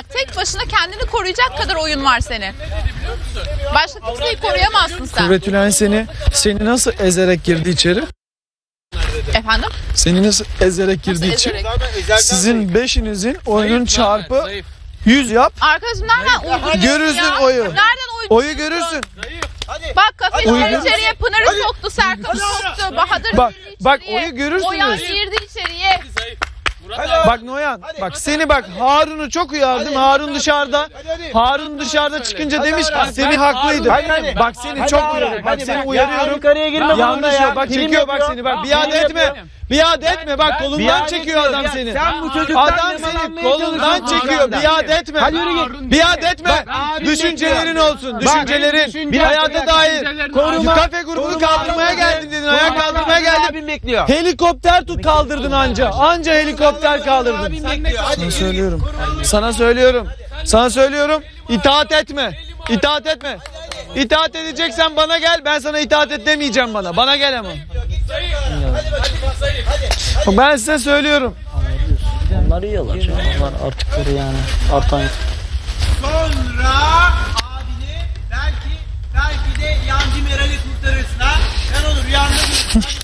Bak tek başına kendini koruyacak kadar oyun var senin. Başka kimseyi koruyamazsın sen. Kuvvetülen seni seni nasıl ezerek girdi içeri? Efendim? Seni nasıl ezerek girdi içeri? Ezerek. Sizin beşinizin oyunun çarpı 100 yap. Arkadaşım nereden uyduruyorsun Görürsün ya? oyu. Nereden uyduruyorsun? Oyu görürsün. Bak kafesler Uygun. içeriye Pınar'ı soktu, Serkan'ı soktu, Bahadır Bak, bak oyu görürsünüz. Oyan girdi. Bak Noyan bak seni bak Harun'u çok uyardım. Harun dışarıda. Harun dışarıda çıkınca demiş ki seni haklıydı. Bak seni çok uyarıyorum. Bak seni uyarıyorum. Yanlış ya. Bak çekiyor bak seni. Bak biat etme. Biat etme. Bak kolundan çekiyor adam seni. Sen bu çocuktan Adam seni kolundan çekiyor. Biat etme. Hadi. Biat etme. Düşüncelerin olsun. Düşüncelerin. Hayata dair. Kafe grubunu kaldırmaya geldin dedin. Ayağa bekliyor. Helikopter tut kaldırdın anca. Anca helikopter kaldırdın. Sana söylüyorum. Sana söylüyorum. Sana söylüyorum. İtaat etme. İtaat etme. İtaat edeceksen bana gel. Ben sana itaat et demeyeceğim bana. Bana gel ama. Bak Ben size söylüyorum. Onlar yiyorlar. Onlar artıkları yani. Artan Sonra abini belki belki de yancı Meral'i kurtarırsın ha. Ben onu görüyorum.